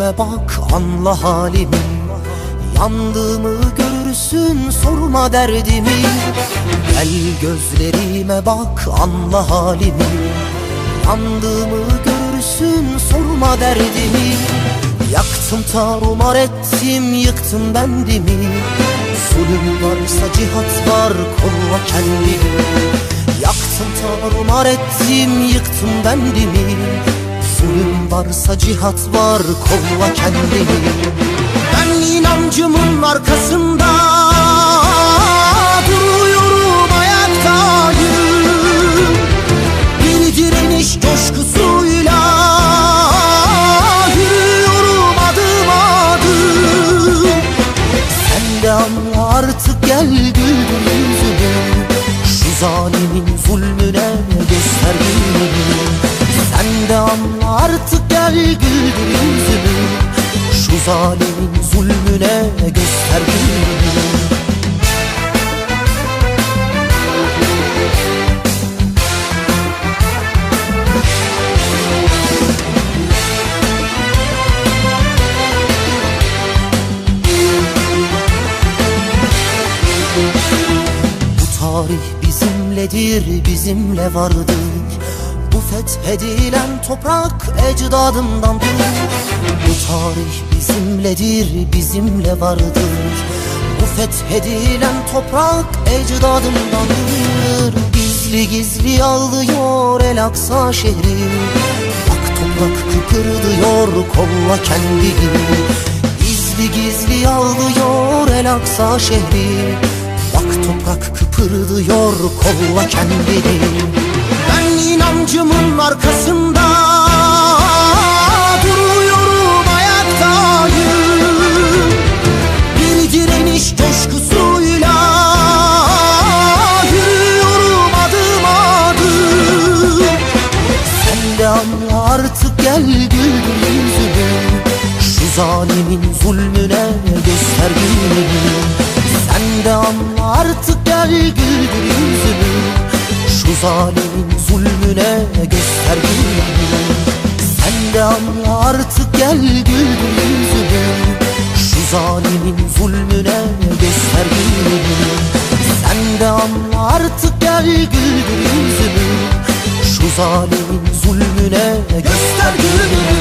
yüzüme bak anla halimi. Yandığımı görürsün sorma derdimi. Gel gözlerime bak anla halimi. Yandığımı görürsün sorma derdimi. Yaktım tarumar ettim yıktım bendimi. Zulüm varsa cihat var kolla kendimi. Yaktım tarumar ettim yıktım bendimi Zulüm varsa cihat var kolla kendini. Ben inancımın arkasında Duruyorum ayaktayım Bir direniş coşkusuyla Yürüyorum adım adım. Sen de anla artık gel güldür yüzümü Şu zalimin zulmüne göster anla artık gel güldür yüzümü Şu zalimin zulmüne göster gününü tarih bizimledir, bizimle vardır fethedilen toprak ecdadımdandır Bu tarih bizimledir, bizimle vardır. Bu fethedilen toprak ecdadımdandır Gizli gizli ağlıyor El Aksa şehri. Bak toprak kıpırdıyor, kolla kendini Gizli gizli ağlıyor El Aksa şehri. Bak toprak kıpırdıyor kolla kendini inancımın arkasında Duruyorum ayaktayım Bir direniş coşkusuyla Yürüyorum adım adım. Sen de anla artık gel güldür yüzünü Şu zalimin zulmüne göster gününü Sen de anla artık gel güldür yüzünü Şu zalimin zulmüne göster gününü Sen de anla artık gel güldür yüzünü Şu zalimin zulmüne göster gününü Sen de anla artık gel güldür yüzünü Şu zalimin zulmüne göster gününü